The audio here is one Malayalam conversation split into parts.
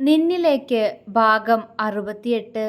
നിന്നിലേക്ക് ഭാഗം അറുപത്തിയെട്ട്.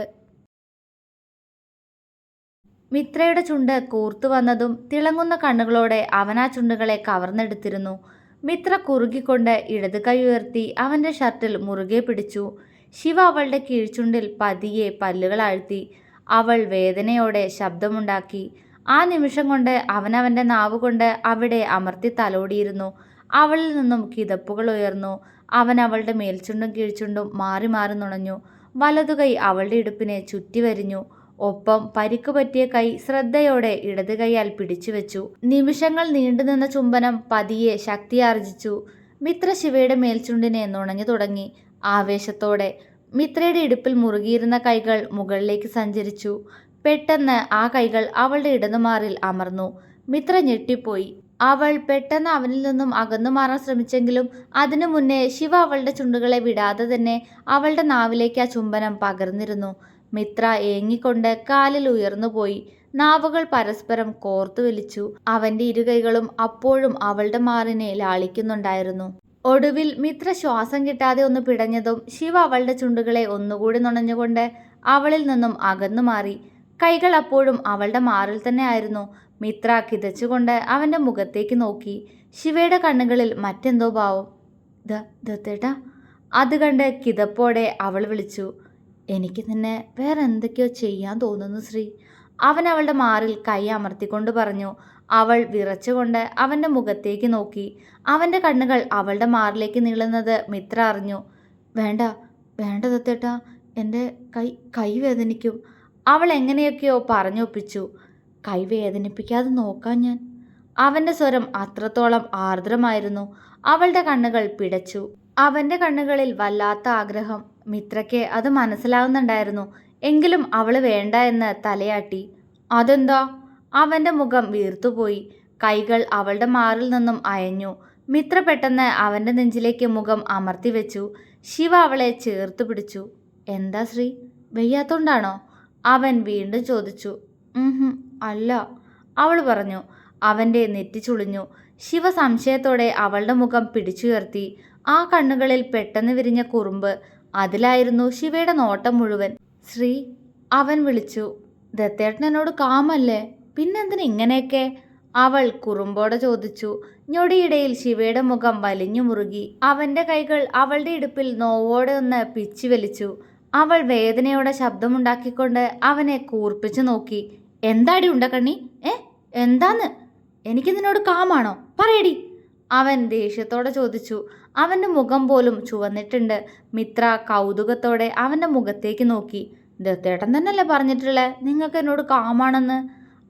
മിത്രയുടെ ചുണ്ട് കൂർത്തു വന്നതും തിളങ്ങുന്ന കണ്ണുകളോടെ അവൻ ആ ചുണ്ടുകളെ കവർന്നെടുത്തിരുന്നു. മിത്ര കുറുകിക്കൊണ്ട് ഇടത് കൈ ഉയർത്തി അവന്റെ ഷർട്ടിൽ മുറുകെ പിടിച്ചു. ശിവ അവളുടെ കീഴ്ചുണ്ടിൽ പതിയെ പല്ലുകൾ ആഴ്ത്തി. അവൾ വേദനയോടെ ശബ്ദമുണ്ടാക്കി. ആ നിമിഷം കൊണ്ട് അവനവന്റെ നാവുകൊണ്ട് നാവ് കൊണ്ട് അവിടെ അമർത്തി തലോടിയിരുന്നു. അവളിൽ നിന്നും കിതപ്പുകൾ ഉയർന്നു. അവൻ അവളുടെ മേൽച്ചുണ്ടും കീഴ്ചുണ്ടും മാറി മാറി നുണഞ്ഞു. വലതുകൈ അവളുടെ ഇടുപ്പിനെ ചുറ്റി വരിഞ്ഞു. ഒപ്പം പരിക്കു പറ്റിയ കൈ ശ്രദ്ധയോടെ ഇടത് കൈയാൽ പിടിച്ചു വെച്ചു. നിമിഷങ്ങൾ നീണ്ടുനിന്ന ചുംബനം പതിയെ ശക്തിയാർജിച്ചു. മിത്ര ശിവയുടെ മേൽച്ചുണ്ടിനെ നുണഞ്ഞു തുടങ്ങി. ആവേശത്തോടെ മിത്രയുടെ ഇടുപ്പിൽ മുറുകിയിരുന്ന കൈകൾ മുകളിലേക്ക് സഞ്ചരിച്ചു. പെട്ടെന്ന് ആ കൈകൾ അവളുടെ ഇടതുമാറിൽ അമർന്നു. മിത്ര ഞെട്ടിപ്പോയി. അവൾ പെട്ടെന്ന് അവനിൽ നിന്നും അകന്നു മാറാൻ ശ്രമിച്ചെങ്കിലും അതിനു മുന്നേ ശിവ അവളുടെ ചുണ്ടുകളെ വിടാതെ തന്നെ അവളുടെ നാവിലേക്ക് ആ ചുംബനം പകർന്നിരുന്നു. മിത്ര ഏങ്ങിക്കൊണ്ട് കാലിൽ ഉയർന്നുപോയി നാവുകൾ പരസ്പരം കോർത്തു വലിച്ചു അവന്റെ ഇരുകൈകളും അപ്പോഴും അവളുടെ മാറിനെ ലാളിക്കുന്നുണ്ടായിരുന്നു. ഒടുവിൽ മിത്ര ശ്വാസം കിട്ടാതെ ഒന്ന് പിടഞ്ഞതും ശിവ അവളുടെ ചുണ്ടുകളെ ഒന്നുകൂടി നുണഞ്ഞുകൊണ്ട് അവളിൽ നിന്നും അകന്നു മാറി. കൈകൾ അപ്പോഴും അവളുടെ മാറിൽ തന്നെ ആയിരുന്നു. മിത്ര കിതച്ചുകൊണ്ട് അവന്റെ മുഖത്തേക്ക് നോക്കി. ശിവയുടെ കണ്ണുകളിൽ മറ്റെന്തോ ഭാവം. ദ ദത്തേട്ടാ അത് കണ്ട് കിതപ്പോടെ അവൾ വിളിച്ചു. എനിക്ക് നിന്നെ വേറെ എന്തൊക്കെയോ ചെയ്യാൻ തോന്നുന്നു ശ്രീ. അവൻ അവളുടെ മാറിൽ കൈ അമർത്തിക്കൊണ്ട് പറഞ്ഞു. അവൾ വിറച്ചുകൊണ്ട് അവന്റെ മുഖത്തേക്ക് നോക്കി. അവന്റെ കണ്ണുകൾ അവളുടെ മാറിലേക്ക് നീളുന്നത് മിത്ര അറിഞ്ഞു. വേണ്ട വേണ്ട ദത്തേട്ടാ എന്റെ കൈ കൈ വേദനിക്കും അവൾ എങ്ങനെയൊക്കെയോ പറഞ്ഞൊപ്പിച്ചു. കൈ നോക്കാം ഞാൻ. അവന്റെ സ്വരം അത്രത്തോളം ആർദ്രമായിരുന്നു. അവളുടെ കണ്ണുകൾ പിടച്ചു. അവന്റെ കണ്ണുകളിൽ വല്ലാത്ത ആഗ്രഹം. മിത്രയ്ക്ക് അത് മനസ്സിലാവുന്നുണ്ടായിരുന്നു. എങ്കിലും അവൾ വേണ്ട എന്ന് തലയാട്ടി. അതെന്താ? അവന്റെ മുഖം വീർത്തുപോയി. കൈകൾ അവളുടെ മാറിൽ നിന്നും അയഞ്ഞു. മിത്ര പെട്ടെന്ന് അവന്റെ നെഞ്ചിലേക്ക് മുഖം അമർത്തി വെച്ചു. ശിവ അവളെ ചേർത്ത് പിടിച്ചു. എന്താ ശ്രീ? വെയ്യാത്തോണ്ടാണോ? അവൻ വീണ്ടും ചോദിച്ചു. "ഉംഹും, അല്ല. അവൾ പറഞ്ഞു അവന്റെ നെറ്റി ചുളിഞ്ഞു. ശിവ സംശയത്തോടെ അവളുടെ മുഖം പിടിച്ചുയർത്തി. ആ കണ്ണുകളിൽ പെട്ടെന്ന് വിരിഞ്ഞ കുറുമ്പ്. അതിലായിരുന്നു ശിവയുടെ നോട്ടം മുഴുവൻ. ശ്രീ അവൻ വിളിച്ചു ദത്തേട്ടൻ എന്നോട് കാമല്ലേ? പിന്നെന്തിന് ഇങ്ങനെയൊക്കെ? അവൾ കുറുമ്പോടെ ചോദിച്ചു. ഞൊടിയിടയിൽ ശിവയുടെ മുഖം വലിഞ്ഞു മുറുകി. അവന്റെ കൈകൾ അവളുടെ ഇടുപ്പിൽ നോവോടെ ഒന്ന് പിച്ചു വലിച്ചു അവൾ വേദനയോടെ ശബ്ദമുണ്ടാക്കിക്കൊണ്ട് അവനെ കൂർപ്പിച്ചു നോക്കി. എന്താടി ഉണ്ടക്കണ്ണി? ഏ? എന്താന്ന്? എനിക്ക് നിന്നോട് കാമാണോ? പറയടി. അവൻ ദേഷ്യത്തോടെ ചോദിച്ചു. അവന്റെ മുഖം പോലും ചുവന്നിട്ടുണ്ട്. മിത്ര കൗതുകത്തോടെ അവന്റെ മുഖത്തേക്ക് നോക്കി. ദത്തേട്ടൻ തന്നെയല്ലേ പറഞ്ഞിട്ടുള്ളേ നിങ്ങൾക്ക് എന്നോട് കാമാണെന്ന്?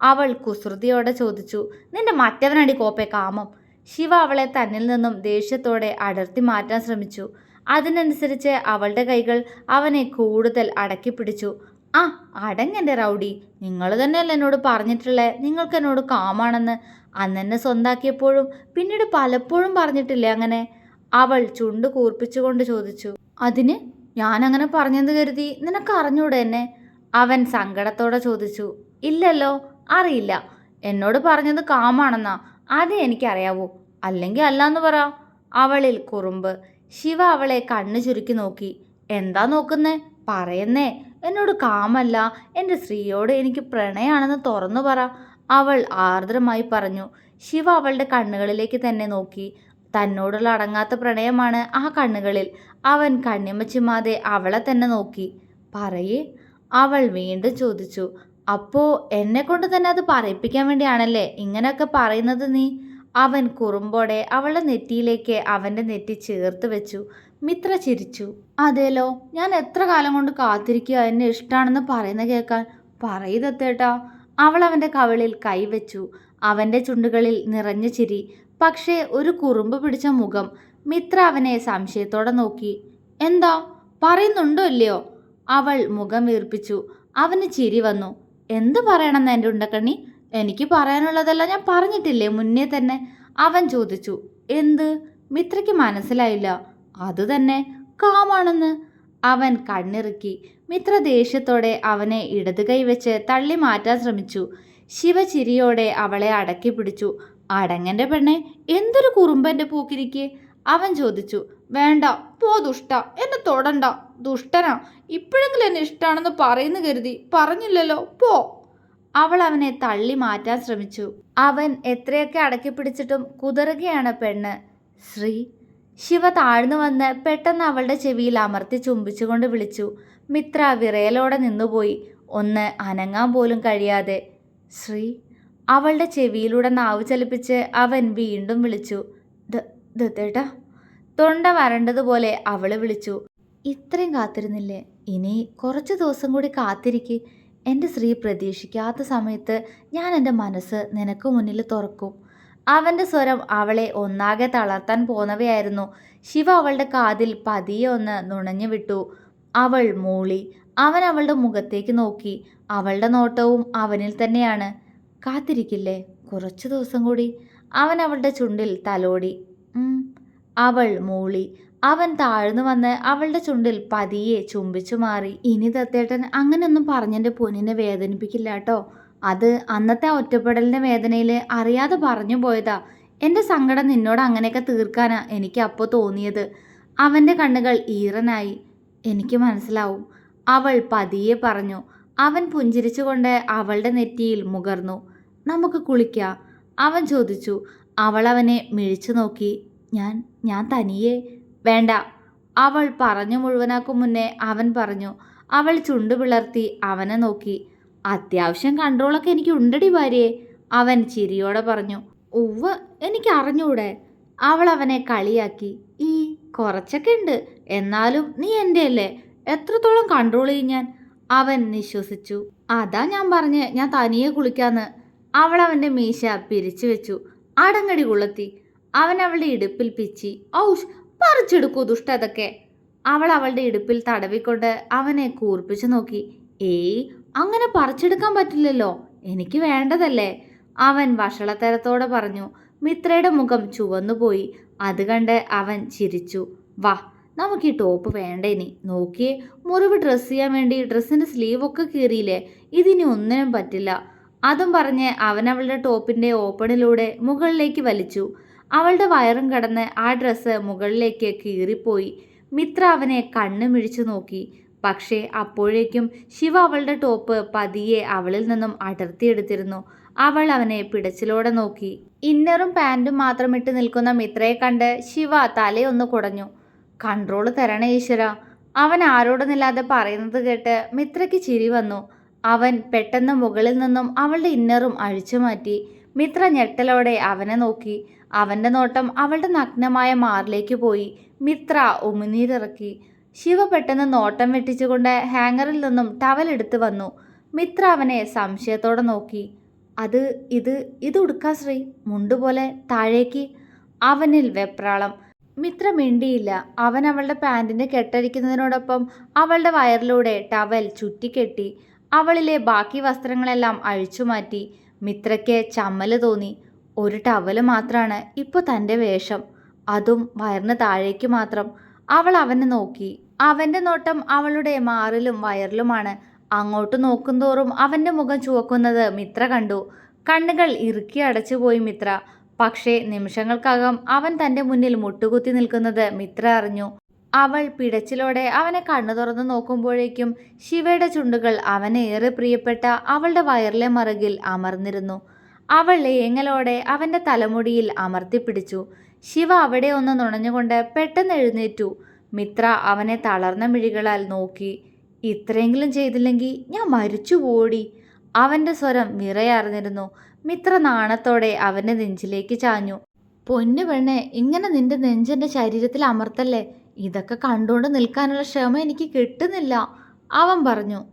അവൾ കുസൃതിയോടെ ചോദിച്ചു. നിന്റെ മറ്റവനടി കോപ്പെ കാമം? ശിവ അവളെ തന്നിൽ നിന്നും ദേഷ്യത്തോടെ അടർത്തി മാറ്റാൻ ശ്രമിച്ചു. അതിനനുസരിച്ച് അവളുടെ കൈകൾ അവനെ കൂടുതൽ അടക്കി പിടിച്ചു ആ അടങ്ങെന്റെ റൗഡി. നിങ്ങൾ തന്നെയല്ലേ എന്നോട് പറഞ്ഞിട്ടുള്ളേ? നിങ്ങൾക്ക് എന്നോട് കാമാണെന്ന്. അന്നെന്നെ സ്വന്താക്കിയപ്പോഴും പിന്നീട് പലപ്പോഴും പറഞ്ഞിട്ടില്ലേ അങ്ങനെ? അവൾ ചുണ്ട് കൂർപ്പിച്ചുകൊണ്ട് ചോദിച്ചു. അതിന്? ഞാനങ്ങനെ പറഞ്ഞെന്ന് കരുതി നിനക്ക് അറിഞ്ഞൂടെ എന്നെ? അവൻ സങ്കടത്തോടെ ചോദിച്ചു. ഇല്ലല്ലോ അറിയില്ല. എന്നോട് പറഞ്ഞത് കാമാണെന്നാ. അത് എനിക്കറിയാവൂ. അല്ലെങ്കിൽ അല്ലാന്ന് പറ. അവളിൽ കുറുമ്പ്. ശിവ അവളെ കണ്ണു ചുരുക്കി നോക്കി. എന്താ നോക്കുന്നേ? പറയുന്നേ. എന്നോട് കാമല്ല. എന്റെ സ്ത്രീയോട് എനിക്ക് പ്രണയമാണെന്ന് തുറന്നു പറ. അവൾ ആർദ്രമായി പറഞ്ഞു. ശിവ അവളുടെ കണ്ണുകളിലേക്ക് തന്നെ നോക്കി. തന്നോടുള്ള അടങ്ങാത്ത പ്രണയമാണ് ആ കണ്ണുകളിൽ. അവൻ കണ്ണിമ ചിമ്മാതെ അവളെ തന്നെ നോക്കി. പറയേ? അവൾ വീണ്ടും ചോദിച്ചു. അപ്പോ എന്നെ കൊണ്ട് തന്നെ അത് പറയിപ്പിക്കാൻ വേണ്ടിയാണല്ലേ ഇങ്ങനെയൊക്കെ പറയുന്നത് നീ? അവൻ കുറുമ്പോടെ അവളുടെ നെറ്റിയിലേക്ക് അവന്റെ നെറ്റി ചേർത്ത് വെച്ചു. മിത്ര ചിരിച്ചു. അതേലോ ഞാൻ എത്ര കാലം കൊണ്ട് കാത്തിരിക്കുക എന്നെ ഇഷ്ടമാണെന്ന് പറയുന്ന കേൾക്കാൻ പറയുതത്തേട്ടാ അവൾ അവന്റെ കവിളിൽ കൈവച്ചു. അവന്റെ ചുണ്ടുകളിൽ നിറഞ്ഞ ചിരി. പക്ഷേ ഒരു കുറുമ്പ് പിടിച്ച മുഖം. മിത്ര അവനെ സംശയത്തോടെ നോക്കി. എന്താ? പറയുന്നുണ്ടോ ഇല്ലയോ? അവൾ മുഖം വീർപ്പിച്ചു. അവന് ചിരി വന്നു. എന്ത് പറയണമെന്ന് എന്റെ ഉണ്ടക്കണ്ണി? എനിക്ക് പറയാനുള്ളതെല്ലാം ഞാൻ പറഞ്ഞിട്ടില്ലേ? മുന്നേ തന്നെ. അവൻ ചോദിച്ചു. എന്ത്? മിത്രയ്ക്ക് മനസ്സിലായില്ല. അത് തന്നെ കാമാണെന്ന്. അവൻ കണ്ണിറുക്കി മിത്ര ദേഷ്യത്തോടെ അവനെ ഇടത് കൈവച്ച് തള്ളി മാറ്റാൻ ശ്രമിച്ചു. ശിവ ചിരിയോടെ അവളെ അടക്കി പിടിച്ചു. അടങ്ങന്റെ പെണ്ണെ എന്തൊരു കുറുമ്പന്റെ പൂക്കിരിക്കെ? അവൻ ചോദിച്ചു. വേണ്ട പോ ദുഷ്ട എന്നെ തൊടണ്ട. ദുഷ്ടനാ ഇപ്പോഴെങ്കിലും എന്നെ ഇഷ്ടമാണെന്ന് പറയുന്നു കരുതി. പറഞ്ഞില്ലല്ലോ പോ. അവൾ അവനെ തള്ളി മാറ്റാൻ ശ്രമിച്ചു. അവൻ എത്രയൊക്കെ അടക്കി പിടിച്ചിട്ടും കുതറുകയാണ് പെണ്ണ്. ശ്രീ ശിവ താഴ്ന്നു വന്ന് പെട്ടെന്ന് അവളുടെ ചെവിയിൽ അമർത്തി ചുംബിച്ചുകൊണ്ട് വിളിച്ചു. മിത്ര വിറയലോടെ നിന്നുപോയി. ഒന്ന് അനങ്ങാൻ പോലും കഴിയാതെ. ശ്രീ അവളുടെ ചെവിയിലൂടെ നാവ് ചലിപ്പിച്ച് അവൻ വീണ്ടും വിളിച്ചു. ദത്തേട്ടാ തൊണ്ട വരണ്ടതുപോലെ അവൾ വിളിച്ചു. ഇത്രയും കാത്തിരുന്നില്ലേ? ഇനി കുറച്ച് ദിവസം കൂടി കാത്തിരിക്ക്. എന്റെ സ്ത്രീ പ്രതീക്ഷിക്കാത്ത സമയത്ത് ഞാൻ എന്റെ മനസ്സ് നിനക്ക് മുന്നിൽ തുറക്കും. അവന്റെ സ്വരം അവളെ ഒന്നാകെ തളർത്താൻ പോന്നവയായിരുന്നു. ശിവ അവളുടെ കാതിൽ പതിയെ ഒന്ന് നുണഞ്ഞു വിട്ടു. അവൾ മൂളി. അവൻ അവളുടെ മുഖത്തേക്ക് നോക്കി. അവളുടെ നോട്ടവും അവനിൽ തന്നെയാണ്. കാത്തിരിക്കില്ലേ? കുറച്ചു ദിവസം കൂടി. അവൻ അവളുടെ ചുണ്ടിൽ തലോടി. അവൾ മൂളി. അവൻ താഴ്ന്നു വന്ന് അവളുടെ ചുണ്ടിൽ പതിയെ ചുംബിച്ചു മാറി. ഇനി തത്തേട്ടൻ അങ്ങനെയൊന്നും പറഞ്ഞെന്റെ പൊന്നിനെ വേദനിപ്പിക്കില്ല കേട്ടോ. അത് അന്നത്തെ ഒറ്റപ്പെടലിന്റെ വേദനയിൽ അറിയാതെ പറഞ്ഞു പോയതാ. എന്റെ സങ്കടം നിന്നോട് അങ്ങനെയൊക്കെ തീർക്കാനാ എനിക്ക് അപ്പോൾ തോന്നിയത്. അവന്റെ കണ്ണുകൾ ഈറനായി. എനിക്ക് മനസ്സിലാവും. അവൾ പതിയെ പറഞ്ഞു. അവൻ പുഞ്ചിരിച്ചുകൊണ്ട് അവളുടെ നെറ്റിയിൽ മുകർന്നു നമുക്ക് കുളിക്കാം. അവൻ ചോദിച്ചു. അവൾ അവനെ മിഴിച്ചു നോക്കി. ഞാൻ ഞാൻ തനിയെ? വേണ്ട. അവൾ പറഞ്ഞു മുഴുവനാക്കും മുന്നേ അവൻ പറഞ്ഞു. അവൾ ചുണ്ടു പിളർത്തി അവനെ നോക്കി. അത്യാവശ്യം കൺട്രോളൊക്കെ എനിക്ക് ഉണ്ടടി ഭാര്യയെ അവൻ ചിരിയോടെ പറഞ്ഞു ഉവ്വ് എനിക്ക് അറിഞ്ഞൂടെ അവൾ അവനെ കളിയാക്കി. ഈ കുറച്ചൊക്കെ ഉണ്ട്. എന്നാലും നീ എന്റെ അല്ലേ എത്രത്തോളം കൺട്രോൾ ചെയ്യും ഞാൻ? അവൻ നിശ്വസിച്ചു. അതാ ഞാൻ പറഞ്ഞ് ഞാൻ തനിയെ കുളിക്കാന്ന്. അവൾ അവന്റെ മീശ പിരിച്ചു വെച്ചു. അടങ്ങടി കുളത്തി. അവൻ അവളുടെ ഇടുപ്പിൽ പിച്ചി. ഔഷ് പറിച്ചെടുക്കൂ ദുഷ്ട അതൊക്കെ അവൾ അവളുടെ ഇടുപ്പിൽ തടവിക്കൊണ്ട് അവനെ കൂർപ്പിച്ചു നോക്കി. ഏയ് അങ്ങനെ പറിച്ചെടുക്കാൻ പറ്റില്ലല്ലോ. എനിക്ക് വേണ്ടതല്ലേ? അവൻ വഷളത്തരത്തോടെ പറഞ്ഞു. മിത്രയുടെ മുഖം ചുവന്നുപോയി അത് കണ്ട് അവൻ ചിരിച്ചു. വാ നമുക്ക് ഈ ടോപ്പ് വേണ്ട ഇനി? നോക്കിയേ മുറിവ് ഡ്രസ്സ് ചെയ്യാൻ വേണ്ടി ഡ്രസ്സിന്റെ സ്ലീവൊക്കെ കീറിയില്ലേ? ഇതിനി ഒന്നിനും പറ്റില്ല. അതും പറഞ്ഞ് അവൻ അവളുടെ ടോപ്പിന്റെ ഓപ്പണിലൂടെ മുകളിലേക്ക് വലിച്ചു. അവളുടെ വയറും കടന്ന് ആ ഡ്രസ്സ് മുകളിലേക്ക് കീറിപ്പോയി. മിത്ര അവനെ കണ്ണു മിഴിച്ചു നോക്കി. പക്ഷേ അപ്പോഴേക്കും ശിവ അവളുടെ ടോപ്പ് പതിയെ അവളിൽ നിന്നും അടർത്തിയെടുത്തിരുന്നു. അവൾ അവനെ പിടച്ചിലോടെ നോക്കി. ഇന്നറും പാന്റും മാത്രം ഇട്ട് നിൽക്കുന്ന മിത്രയെ കണ്ട് ശിവ തലയൊന്ന് കുടഞ്ഞു. കൺട്രോൾ തരണേ ഈശ്വര. അവൻ ആരോടൊന്നില്ലാതെ പറയുന്നത് കേട്ട് മിത്രയ്ക്ക് ചിരി വന്നു. അവൻ പെട്ടെന്ന് മുകളിൽ നിന്നും അവളുടെ ഇന്നറും അഴിച്ചു മാറ്റി. മിത്ര ഞെട്ടലോടെ അവനെ നോക്കി. അവന്റെ നോട്ടം അവളുടെ നഗ്നമായ മാറിലേക്ക് പോയി. മിത്ര ഉമിനീരിറക്കി. ശിവ പെട്ടെന്ന് നോട്ടം വെട്ടിച്ചുകൊണ്ട് ഹാങ്ങറിൽ നിന്നും ടവൽ എടുത്തു വന്നു. മിത്ര അവനെ സംശയത്തോടെ നോക്കി. അത് ഇത് ഇത് ഉടുക്കാ ശ്രീ. മുണ്ടുപോലെ താഴേക്ക്. അവനിൽ വെപ്രാളം. മിത്ര മിണ്ടിയില്ല. അവൻ അവളുടെ പാന്റിന് കെട്ടഴിക്കുന്നതിനോടൊപ്പം അവളുടെ വയറിലൂടെ ടവൽ ചുറ്റിക്കെട്ടി. അവളിലെ ബാക്കി വസ്ത്രങ്ങളെല്ലാം അഴിച്ചു മാറ്റി. മിത്രയ്ക്ക് ചമ്മൽ തോന്നി. ഒരു ടവൽ മാത്രമാണ് ഇപ്പോൾ തന്റെ വേഷം. അതും വയറിന് താഴേക്ക് മാത്രം. അവൾ അവനെ നോക്കി. അവന്റെ നോട്ടം അവളുടെ മാറിലും വയറിലുമാണ്. അങ്ങോട്ട് നോക്കുന്തോറും അവന്റെ മുഖം ചുവക്കുന്നത് മിത്ര കണ്ടു. കണ്ണുകൾ ഇറുക്കി അടച്ചുപോയി മിത്ര. പക്ഷേ നിമിഷങ്ങൾക്കകം അവൻ തന്റെ മുന്നിൽ മുട്ടുകുത്തി നിൽക്കുന്നത് മിത്ര അറിഞ്ഞു. അവൾ പിടച്ചിലോടെ അവനെ കണ്ണു തുറന്നു നോക്കുമ്പോഴേക്കും ശിവയുടെ ചുണ്ടുകൾ അവനെ ഏറെ പ്രിയപ്പെട്ട അവളുടെ വയറിലെ മറുകിൽ അമർന്നിരുന്നു. അവൾ ഏങ്ങലോടെ അവന്റെ തലമുടിയിൽ അമർത്തിപ്പിടിച്ചു. ശിവ അവിടെ ഒന്ന് നുണഞ്ഞുകൊണ്ട് പെട്ടെന്ന് എഴുന്നേറ്റു. മിത്ര അവനെ തളർന്ന മിഴികളാൽ നോക്കി. ഇത്രയെങ്കിലും ചെയ്തില്ലെങ്കിൽ ഞാൻ മരിച്ചു പോടി. അവന്റെ സ്വരം വിറയാർന്നിരുന്നു മിത്ര നാണത്തോടെ അവന്റെ നെഞ്ചിലേക്ക് ചാഞ്ഞു. പൊന്നു പെണ്ണെ ഇങ്ങനെ നിന്റെ നെഞ്ചെന്റെ ശരീരത്തിൽ അമർത്തല്ലേ? ഇതൊക്കെ കണ്ടുകൊണ്ട് നിൽക്കാനുള്ള ക്ഷമ എനിക്ക് കിട്ടുന്നില്ല. അവൻ പറഞ്ഞു.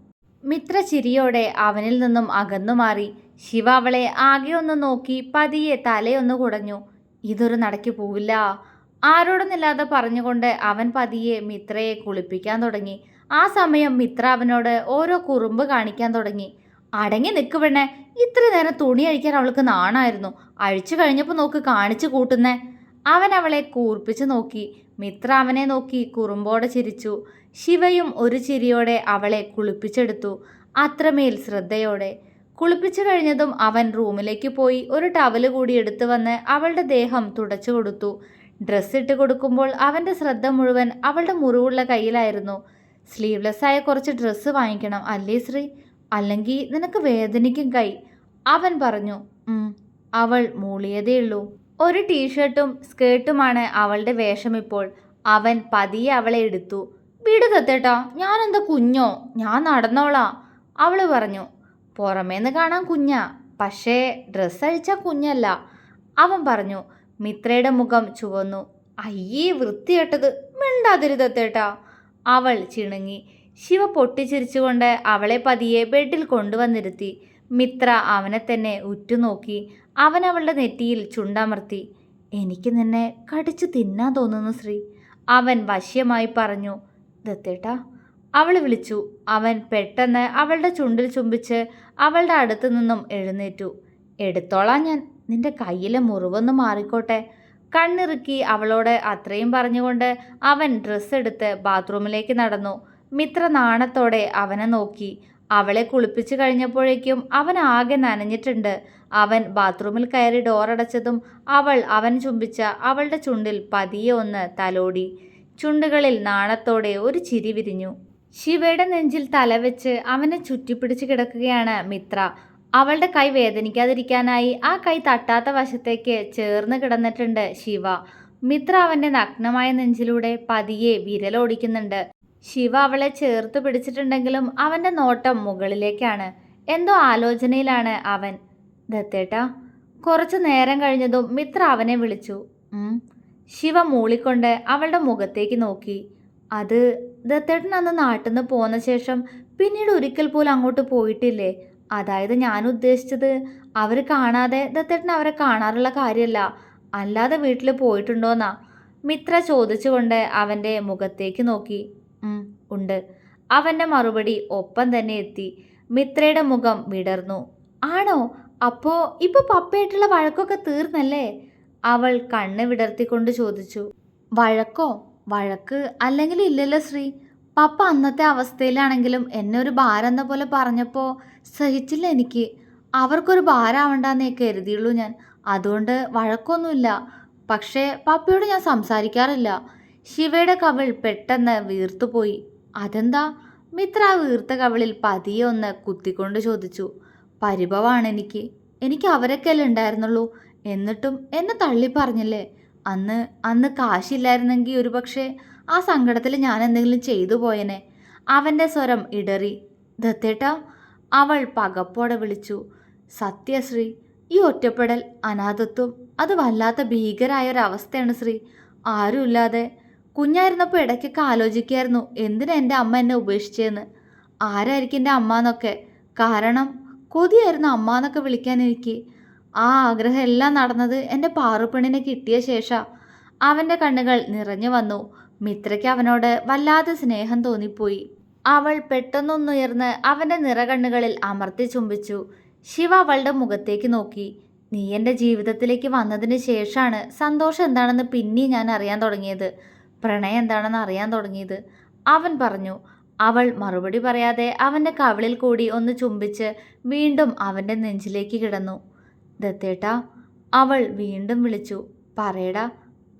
മിത്ര ചിരിയോടെ അവനിൽ നിന്നും അകന്നു മാറി. ശിവ അവളെ ആകെ ഒന്ന് നോക്കി പതിയെ തലയൊന്ന് കുടഞ്ഞു. ഇതൊരു നടക്കി പോവില്ല. ആരോടൊന്നില്ലാതെ പറഞ്ഞുകൊണ്ട് അവൻ പതിയെ മിത്രയെ കുളിപ്പിക്കാൻ തുടങ്ങി. ആ സമയം മിത്ര അവനോട് ഓരോ കുറുമ്പ് കാണിക്കാൻ തുടങ്ങി. അടങ്ങി നിൽക്ക് ഇത്ര നേരം തുണി അഴിക്കാൻ അവൾക്ക് നാണായിരുന്നു. അഴിച്ചു കഴിഞ്ഞപ്പോൾ നോക്ക് കാണിച്ചു കൂട്ടുന്നേ. അവൻ അവളെ കൂർപ്പിച്ചു നോക്കി. മിത്ര അവനെ നോക്കി കുറുമ്പോടെ ചിരിച്ചു. ശിവയും ഒരു ചിരിയോടെ അവളെ കുളിപ്പിച്ചെടുത്തു. അത്രമേൽ ശ്രദ്ധയോടെ. കുളിപ്പിച്ചു കഴിഞ്ഞതും അവൻ റൂമിലേക്ക് പോയി. ഒരു ടവൽ കൂടി എടുത്തു വന്ന് അവളുടെ ദേഹം തുടച്ചു കൊടുത്തു. ഡ്രസ്സ് ഇട്ട് കൊടുക്കുമ്പോൾ അവന്റെ ശ്രദ്ധ മുഴുവൻ അവളുടെ മുറിവുള്ള കയ്യിലായിരുന്നു. സ്ലീവ്ലെസ് ആയ കുറച്ച് ഡ്രസ്സ് വാങ്ങിക്കണം അല്ലേ ശ്രീ? അല്ലെങ്കിൽ നിനക്ക് വേദനിക്കും കൈ. അവൻ പറഞ്ഞു അവൾ മൂളിയതേയുള്ളൂ ഒരു ടീഷർട്ടും സ്കേർട്ടുമാണ് അവളുടെ വേഷം ഇപ്പോൾ. അവൻ പതിയെ അവളെ എടുത്തു. വീട് തത്തേട്ടാ ഞാനെന്താ കുഞ്ഞോ? ഞാൻ നടന്നോളാ. അവൾ പറഞ്ഞു പുറമേന്ന് കാണാൻ കുഞ്ഞാ. പക്ഷേ ഡ്രസ്സ് അഴിച്ചാൽ കുഞ്ഞല്ല. അവൻ പറഞ്ഞു മിത്രയുടെ മുഖം ചുവന്നു. അയ്യേ വൃത്തികെട്ടത്. മിണ്ടാതിരുതത്തേട്ടാ അവൾ ചിണുങ്ങി. ശിവ പൊട്ടിച്ചിരിച്ചുകൊണ്ട് അവളെ പതിയെ ബെഡിൽ കൊണ്ടുവന്നിരുത്തി. മിത്ര അവനെ തന്നെ ഉറ്റുനോക്കി. അവൻ അവളുടെ നെറ്റിയിൽ ചുണ്ടമർത്തി. എനിക്ക് നിന്നെ കടിച്ചു തിന്നാൻ തോന്നുന്നു ശ്രീ. അവൻ വശ്യമായി പറഞ്ഞു. ദത്തേട്ടാ. അവൾ വിളിച്ചു. അവൻ പെട്ടെന്ന് അവളുടെ ചുണ്ടിൽ ചുംബിച്ച് അവളുടെ അടുത്തു നിന്നും എഴുന്നേറ്റു. എടുത്തോളാം ഞാൻ. നിന്റെ കയ്യിലെ മുറിവൊന്ന് മാറിക്കോട്ടെ. കണ്ണിറുക്കി അവളോട് അത്രയും പറഞ്ഞുകൊണ്ട് അവൻ ഡ്രസ്സ് എടുത്ത് ബാത്റൂമിലേക്ക് നടന്നു. മിത്ര നാണത്തോടെ അവനെ നോക്കി. അവളെ കുളിപ്പിച്ചു കഴിഞ്ഞപ്പോഴേക്കും അവൻ ആകെ നനഞ്ഞിട്ടുണ്ട്. അവൻ ബാത്റൂമിൽ കയറി ഡോറടച്ചതും അവൾ അവൻ ചുംബിച്ച അവളുടെ ചുണ്ടിൽ പതിയെ ഒന്ന് തലോടി. ചുണ്ടുകളിൽ നാണത്തോടെ ഒരു ചിരി വിരിഞ്ഞു. ശിവയുടെ നെഞ്ചിൽ തലവെച്ച് അവനെ ചുറ്റിപ്പിടിച്ച് കിടക്കുകയാണ് മിത്ര. അവളുടെ കൈ വേദനിക്കാതിരിക്കാനായി ആ കൈ തട്ടാത്ത വശത്തേക്ക് ചേർന്ന് കിടന്നിട്ടുണ്ട് ശിവ. മിത്ര അവന്റെ നഗ്നമായ നെഞ്ചിലൂടെ പതിയെ വിരലോടിക്കുന്നുണ്ട്. ശിവ അവളെ ചേർത്ത് പിടിച്ചിട്ടുണ്ടെങ്കിലും അവന്റെ നോട്ടം മുകളിലേക്കാണ്. എന്തോ ആലോചനയിലാണ് അവൻ. ദത്തേട്ടാ കുറച്ചു നേരം കഴിഞ്ഞതും മിത്ര അവനെ വിളിച്ചു. ശിവ മൂളിക്കൊണ്ട് അവളുടെ മുഖത്തേക്ക് നോക്കി. അത് ദത്തേട്ടൻ അന്ന് നാട്ടിൽ നിന്ന് പോന്ന ശേഷം പിന്നീട് ഒരിക്കൽ പോലും അങ്ങോട്ട് പോയിട്ടില്ലേ? അതായത് ഞാൻ ഉദ്ദേശിച്ചത് അവർ കാണാതെ ദത്തേട്ടൻ അവരെ കാണാറുള്ള കാര്യമല്ല അല്ലാതെ വീട്ടിൽ പോയിട്ടുണ്ടോന്നാ. മിത്ര ചോദിച്ചുകൊണ്ട് അവന്റെ മുഖത്തേക്ക് നോക്കി. ഉണ്ട്. അവന്റെ മറുപടി ഒപ്പം തന്നെ എത്തി. മിത്രയുടെ മുഖം വിടർന്നു. ആണോ? അപ്പോ ഇപ്പൊ പപ്പയായിട്ടുള്ള വഴക്കൊക്കെ തീർന്നല്ലേ? അവൾ കണ്ണ് വിടർത്തിക്കൊണ്ട് ചോദിച്ചു. വഴക്കോ? വഴക്ക് അല്ലെങ്കിൽ ഇല്ലല്ലോ ശ്രീ. പപ്പ അന്നത്തെ അവസ്ഥയിലാണെങ്കിലും എന്നെ ഒരു ഭാരെന്ന പോലെ പറഞ്ഞപ്പോൾ സഹിച്ചില്ല എനിക്ക്. അവർക്കൊരു ഭാരമാവണ്ടെന്നേ കരുതിയുള്ളൂ ഞാൻ. അതുകൊണ്ട് വഴക്കൊന്നുമില്ല. പക്ഷേ പപ്പയോട് ഞാൻ സംസാരിക്കാറില്ല. ശിവയുടെ കവിൾ പെട്ടെന്ന് വീർത്തുപോയി. അതെന്താ? മിത്ര ആ വീർത്ത കവിളിൽ പതിയെ ഒന്ന് കുത്തിക്കൊണ്ട് ചോദിച്ചു. പരിഭവമാണ് എനിക്ക്. എനിക്ക് അവരൊക്കെയല്ലേ ഉണ്ടായിരുന്നുള്ളൂ. എന്നിട്ടും എന്നെ തള്ളി പറഞ്ഞില്ലേ? അന്ന് അന്ന് കാശില്ലായിരുന്നെങ്കിൽ ഒരുപക്ഷെ ആ സങ്കടത്തിൽ ഞാൻ എന്തെങ്കിലും ചെയ്തു പോയനെ. അവന്റെ സ്വരം ഇടറി. ദത്തേട്ട അവൾ പകപ്പോടെ വിളിച്ചു. സത്യശ്രീ ഈ ഒറ്റപ്പെടൽ അനാഥത്വം അത് വല്ലാത്ത ഭീകരായ ഒരവസ്ഥയാണ് ശ്രീ. ആരുമില്ലാതെ. കുഞ്ഞായിരുന്നപ്പോൾ ഇടയ്ക്കൊക്കെ ആലോചിക്കായിരുന്നു എന്തിനാ എന്റെ അമ്മ എന്നെ ഉപേക്ഷിച്ചതെന്ന് ആരായിരിക്കും എന്റെ അമ്മ എന്നൊക്കെ. കാരണം കൊതിയായിരുന്നു അമ്മ എന്നൊക്കെ വിളിക്കാൻ എനിക്ക്. ആ ആഗ്രഹം എല്ലാം നടന്നത് എന്റെ പാറുപ്പെണ്ണിനെ കിട്ടിയ ശേഷം. അവന്റെ കണ്ണുകൾ നിറഞ്ഞു വന്നു. മിത്രയ്ക്ക് അവനോട് വല്ലാതെ സ്നേഹം തോന്നിപ്പോയി. അവൾ പെട്ടെന്നൊന്നുയർന്ന് അവന്റെ നിറകണ്ണുകളിൽ അമർത്തി ചുംബിച്ചു. ശിവ അവളുടെ മുഖത്തേക്ക് നോക്കി. നീ എന്റെ ജീവിതത്തിലേക്ക് വന്നതിന് ശേഷമാണ് സന്തോഷം എന്താണെന്ന് പിന്നെ ഞാൻ അറിയാൻ തുടങ്ങിയത്. പ്രണയം എന്താണെന്ന് അറിയാൻ തുടങ്ങിയത്. അവൻ പറഞ്ഞു. അവൾ മറുപടി പറയാതെ അവന്റെ കവിളിൽ കൂടി ഒന്ന് ചുംബിച്ച് വീണ്ടും അവന്റെ നെഞ്ചിലേക്ക് കിടന്നു. ദത്തേട്ടാ അവൾ വീണ്ടും വിളിച്ചു. പറയടാ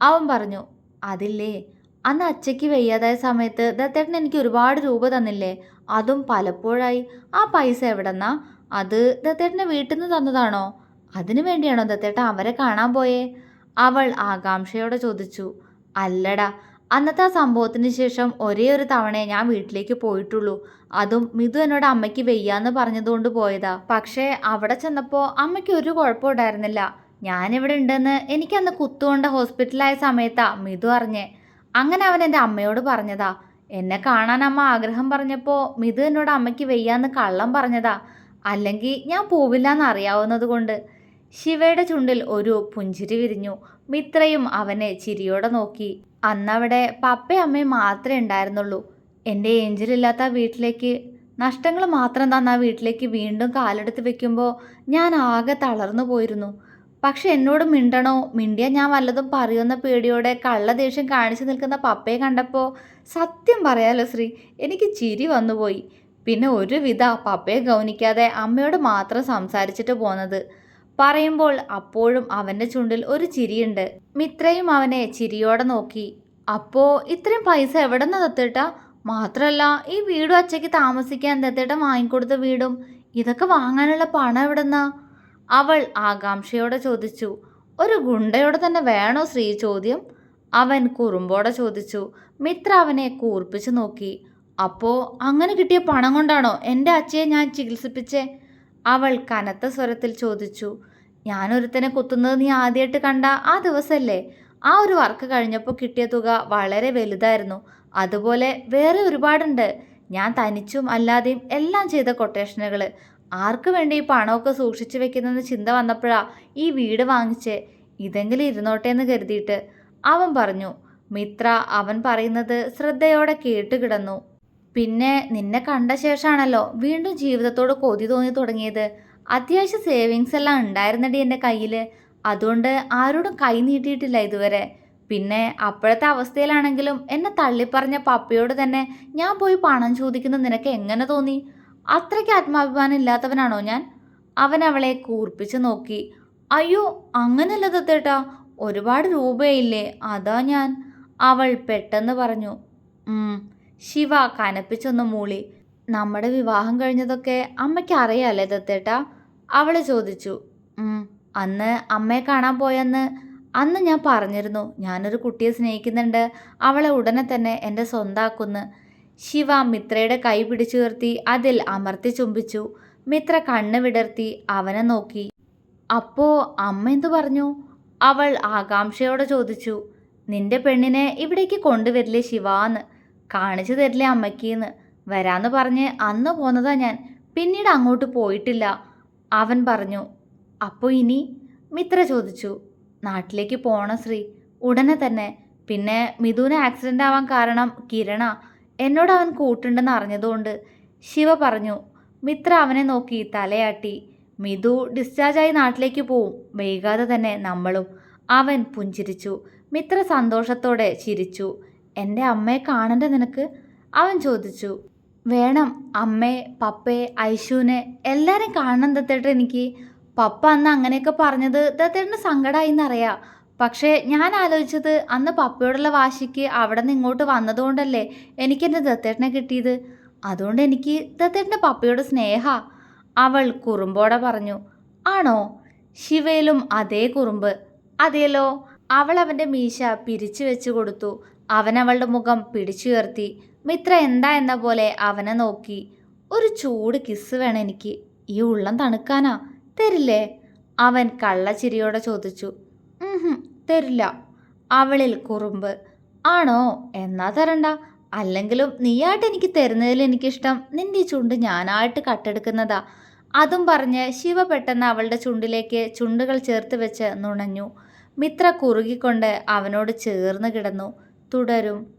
അവൻ പറഞ്ഞു. അതില്ലേ അന്ന് അച്ചയ്ക്ക് വയ്യാതായ സമയത്ത് ദത്തേട്ടൻ എനിക്ക് ഒരുപാട് രൂപ തന്നില്ലേ? അതും പലപ്പോഴായി. ആ പൈസ എവിടെന്നാ? അത് ദത്തേട്ടന്റെ വീട്ടിൽ നിന്ന് തന്നതാണോ? അതിനു വേണ്ടിയാണോ ദത്തേട്ട അവരെ കാണാൻ പോയേ? അവൾ ആകാംക്ഷയോടെ ചോദിച്ചു. അല്ലടാ അന്നത്തെ ആ സംഭവത്തിന് ശേഷം ഒരേ ഒരു തവണയെ ഞാൻ വീട്ടിലേക്ക് പോയിട്ടുള്ളൂ. അതും മിതു എന്നോട് അമ്മയ്ക്ക് വെയ്യാന്ന് പറഞ്ഞതുകൊണ്ട് പോയതാ. പക്ഷേ അവിടെ ചെന്നപ്പോൾ അമ്മയ്ക്ക് ഒരു കുഴപ്പം ഉണ്ടായിരുന്നില്ല. ഞാനിവിടെ ഉണ്ടെന്ന് എനിക്കന്ന് കുത്തുകൊണ്ട് ഹോസ്പിറ്റലായ സമയത്താ മിതു അറിഞ്ഞേ. അങ്ങനെ അവൻ എന്റെ അമ്മയോട് പറഞ്ഞതാ. എന്നെ കാണാൻ അമ്മ ആഗ്രഹം പറഞ്ഞപ്പോൾ മിതു എന്നോട് അമ്മയ്ക്ക് വെയ്യാന്ന് കള്ളം പറഞ്ഞതാ. അല്ലെങ്കിൽ ഞാൻ പോവില്ല അറിയാവുന്നത് കൊണ്ട്. ശിവയുടെ ചുണ്ടിൽ ഒരു പുഞ്ചിരി വിരിഞ്ഞു. മിത്രയും അവനെ ചിരിയോടെ നോക്കി. അന്നവിടെ പപ്പയും അമ്മയും മാത്രമേ ഉണ്ടായിരുന്നുള്ളൂ. എന്റെ ഏഞ്ചലില്ലാത്ത വീട്ടിലേക്ക് നഷ്ടങ്ങൾ മാത്രം തന്ന വീട്ടിലേക്ക് വീണ്ടും കാലെടുത്ത് വെക്കുമ്പോൾ ഞാൻ ആകെ തളർന്നു പോയിരുന്നു. പക്ഷെ എന്നോട് മിണ്ടണോ? മിണ്ടിയാൽ ഞാൻ വല്ലതും പറയുമെന്ന പേടിയോടെ കള്ള ദേഷ്യം കാണിച്ചു നിൽക്കുന്ന പപ്പയെ കണ്ടപ്പോൾ സത്യം പറയാലോ ശ്രീ എനിക്ക് ചിരി വന്നുപോയി. പിന്നെ ഒരുവിധ പപ്പയെ ഗൗനിക്കാതെ അമ്മയോട് മാത്രം സംസാരിച്ചിട്ട് പോന്നത്. പറയുമ്പോൾ അപ്പോഴും അവന്റെ ചുണ്ടിൽ ഒരു ചിരിയുണ്ട്. മിത്രയും അവനെ ചിരിയോടെ നോക്കി. അപ്പോൾ ഇത്രയും പൈസ എവിടെ നിന്ന് തത്തിട്ടാ? മാത്രമല്ല ഈ വീടും അച്ഛയ്ക്ക് താമസിക്കാൻ ദത്തേട്ടൻ വാങ്ങിക്കൊടുത്ത വീടും. ഇതൊക്കെ വാങ്ങാനുള്ള പണം എവിടെന്നാ? അവൾ ആകാംക്ഷയോടെ ചോദിച്ചു ഒരു ഗുണ്ടയോടെ തന്നെ വേണോ ശ്രീ ചോദ്യം? അവൻ കുറുമ്പോടെ ചോദിച്ചു മിത്ര അവനെ കൂർപ്പിച്ചു നോക്കി. അപ്പോ അങ്ങനെ കിട്ടിയ പണം കൊണ്ടാണോ എന്റെ അച്ഛയെ ഞാൻ ചികിത്സിപ്പിച്ചേ? അവൾ കനത്ത സ്വരത്തിൽ ചോദിച്ചു ഞാനൊരുത്തനെ കുത്തുന്നത് നീ ആദ്യമായിട്ട് കണ്ട ആ ദിവസമല്ലേ ആ ഒരു വർക്ക് കഴിഞ്ഞപ്പോൾ കിട്ടിയ തുക വളരെ വലുതായിരുന്നു. അതുപോലെ വേറെ ഒരുപാടുണ്ട്. ഞാൻ തനിച്ചും അല്ലാതെയും എല്ലാം ചെയ്ത കൊട്ടേഷനുകൾ ആർക്ക് വേണ്ടി ഈ പണമൊക്കെ സൂക്ഷിച്ചു വെക്കുന്നെന്ന് ചിന്ത വന്നപ്പോഴാ ഈ വീട് വാങ്ങിച്ച്. ഇതെങ്കിലും ഇരുന്നോട്ടെ എന്ന് കരുതിയിട്ട് അവൻ പറഞ്ഞു മിത്ര അവൻ പറയുന്നത് ശ്രദ്ധയോടെ കേട്ടുകിടന്നു പിന്നെ നിന്നെ കണ്ട ശേഷമാണല്ലോ വീണ്ടും ജീവിതത്തോട് കൊതി തോന്നി തുടങ്ങിയത്. അത്യാവശ്യം സേവിങ്സ് എല്ലാം ഉണ്ടായിരുന്നടി എന്റെ കയ്യിൽ അതുകൊണ്ട് ആരോടും കൈ നീട്ടിയിട്ടില്ല ഇതുവരെ. പിന്നെ അപ്പോഴത്തെ അവസ്ഥയിലാണെങ്കിലും എന്നെ തള്ളിപ്പറഞ്ഞ പപ്പയോട് തന്നെ ഞാൻ പോയി പണം ചോദിക്കുന്നത് നിനക്ക് എങ്ങനെ തോന്നി? അത്രയ്ക്ക് ആത്മാഭിമാനം ഇല്ലാത്തവനാണോ ഞാൻ? അവൻ അവളെ കൂർപ്പിച്ച് നോക്കി. അയ്യോ അങ്ങനല്ല ദത്തേട്ടാ ഒരുപാട് രൂപയില്ലേ അതാ ഞാൻ. അവൾ പെട്ടെന്ന് പറഞ്ഞു. ശിവ കനപ്പിച്ചൊന്ന് മൂളി. നമ്മുടെ വിവാഹം കഴിഞ്ഞതൊക്കെ അമ്മയ്ക്ക് അറിയാലേ ദത്തേട്ടാ? അവൾ ചോദിച്ചു. അന്ന് അമ്മയെ കാണാൻ പോയെന്ന് അന്ന് ഞാൻ പറഞ്ഞിരുന്നു. ഞാനൊരു കുട്ടിയെ സ്നേഹിക്കുന്നുണ്ട്. അവളെ ഉടനെ തന്നെ എന്റെ സ്വന്താക്കുന്ന്. ശിവ മിത്രയുടെ കൈ പിടിച്ചു നിർത്തി അതിൽ അമർത്തി ചുംബിച്ചു. മിത്ര കണ്ണ് വിടർത്തി അവനെ നോക്കി. അപ്പോ അമ്മ എന്തു പറഞ്ഞു? അവൾ ആകാംക്ഷയോടെ ചോദിച്ചു. നിന്റെ പെണ്ണിനെ ഇവിടേക്ക് കൊണ്ടുവരില്ലേ ശിവാന്ന്? കാണിച്ചു തരില്ലേ അമ്മയ്ക്കീന്ന്? വരാന്ന് പറഞ്ഞ് അന്ന് പോന്നതാ ഞാൻ. പിന്നീട് അങ്ങോട്ട് പോയിട്ടില്ല. അവൻ പറഞ്ഞു. അപ്പോൾ ഇനി? മിത്ര ചോദിച്ചു. നാട്ടിലേക്ക് പോണം ശ്രീ. ഉടനെ തന്നെ. പിന്നെ മിഥുന് ആക്സിഡന്റ് ആവാൻ കാരണം കിരണ. എന്നോട് അവൻ കൂട്ടുണ്ടെന്ന് അറിഞ്ഞതുകൊണ്ട് ശിവ പറഞ്ഞു മിത്ര അവനെ നോക്കി തലയാട്ടി. മിഥു ഡിസ്ചാർജായി നാട്ടിലേക്ക് പോവും. വൈകാതെ തന്നെ നമ്മളും. അവൻ പുഞ്ചിരിച്ചു. മിത്ര സന്തോഷത്തോടെ ചിരിച്ചു. എന്റെ അമ്മയെ കാണണ്ട നിനക്ക്? അവൻ ചോദിച്ചു. വേണം. അമ്മയെ പപ്പയെ ഐശുവിനെ എല്ലാവരെയും കാണണം ദത്തേട്ടൻ എനിക്ക്. പപ്പ അന്ന് അങ്ങനെയൊക്കെ പറഞ്ഞത് ദത്തേട്ടന് സങ്കടമായി എന്നറിയാം. പക്ഷേ ഞാൻ ആലോചിച്ചത് അന്ന് പപ്പയോടുള്ള വാശിക്ക് അവിടെ നിന്ന് ഇങ്ങോട്ട് വന്നതുകൊണ്ടല്ലേ എനിക്കെന്റെ ദത്തേട്ടനെ കിട്ടിയത്? അതുകൊണ്ട് എനിക്ക് ദത്തേട്ടന്റെ പപ്പയോട് സ്നേഹ. അവൾ കുറുമ്പോടെ പറഞ്ഞു ആണോ? ശിവയിലും അതേ കുറുമ്പ്. അതേലോ അവൾ അവന്റെ മീശ പിരിച്ചു വെച്ചു കൊടുത്തു. അവൻ അവളുടെ മുഖം പിടിച്ചുയർത്തി മിത്ര എന്താ എന്ന പോലെ അവനെ നോക്കി. ഒരു ചൂട് കിസ് വേണം എനിക്ക്. ഈ ഉള്ളം തണുക്കാനാ. തരില്ലേ? അവൻ കള്ളച്ചിരിയോടെ ചോദിച്ചു. "ഉഹും, തരില്ല. അവളിൽ കുറുമ്പ്. ആണോ? എന്നാ തരണ്ട. അല്ലെങ്കിലും നീയായിട്ട് എനിക്ക് തരുന്നതിൽ എനിക്കിഷ്ടം. നിന്റെ ചുണ്ട് ഞാനായിട്ട് കട്ടെടുക്കുന്നതാ. അതും പറഞ്ഞ് ശിവ പെട്ടെന്ന് അവളുടെ ചുണ്ടിലേക്ക് ചുണ്ടുകൾ ചേർത്ത് വെച്ച് നുണഞ്ഞു. മിത്ര കുറുകിക്കൊണ്ട് അവനോട് ചേർന്ന് കിടന്നു. തുടരും.